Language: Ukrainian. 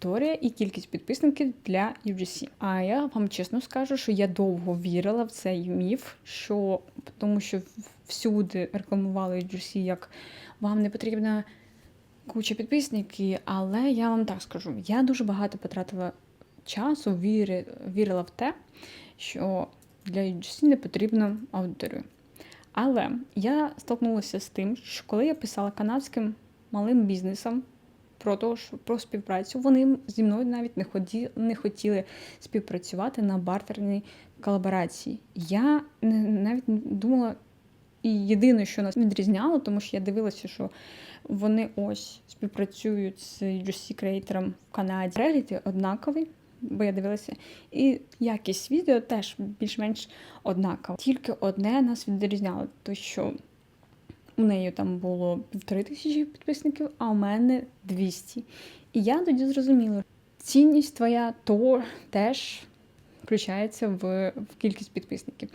аудиторія і кількість підписників для UGC. А я вам чесно скажу, що я довго вірила в цей міф, що тому що всюди рекламували UGC як вам не потрібна куча підписників, але я вам так скажу: я дуже багато потратила часу, віри, вірила в те, що для UGC не потрібно аудиторію. Але я столкнулася з тим, що коли я писала канадським малим бізнесам про то, що про співпрацю, вони зі мною навіть не ході, не хотіли співпрацювати на бартерній колаборації. Я навіть думала, і єдине, що нас відрізняло, тому що я дивилася, що вони ось співпрацюють з UGC креатором в Канаді. Перегляди однакові, бо я дивилася, і якість відео теж більш-менш однакова. Тільки одне нас відрізняло, то що у неї там було півтори тисячі підписників, а у мене 200. І я тоді зрозуміла, цінність твоя то теж включається в, в кількість підписників.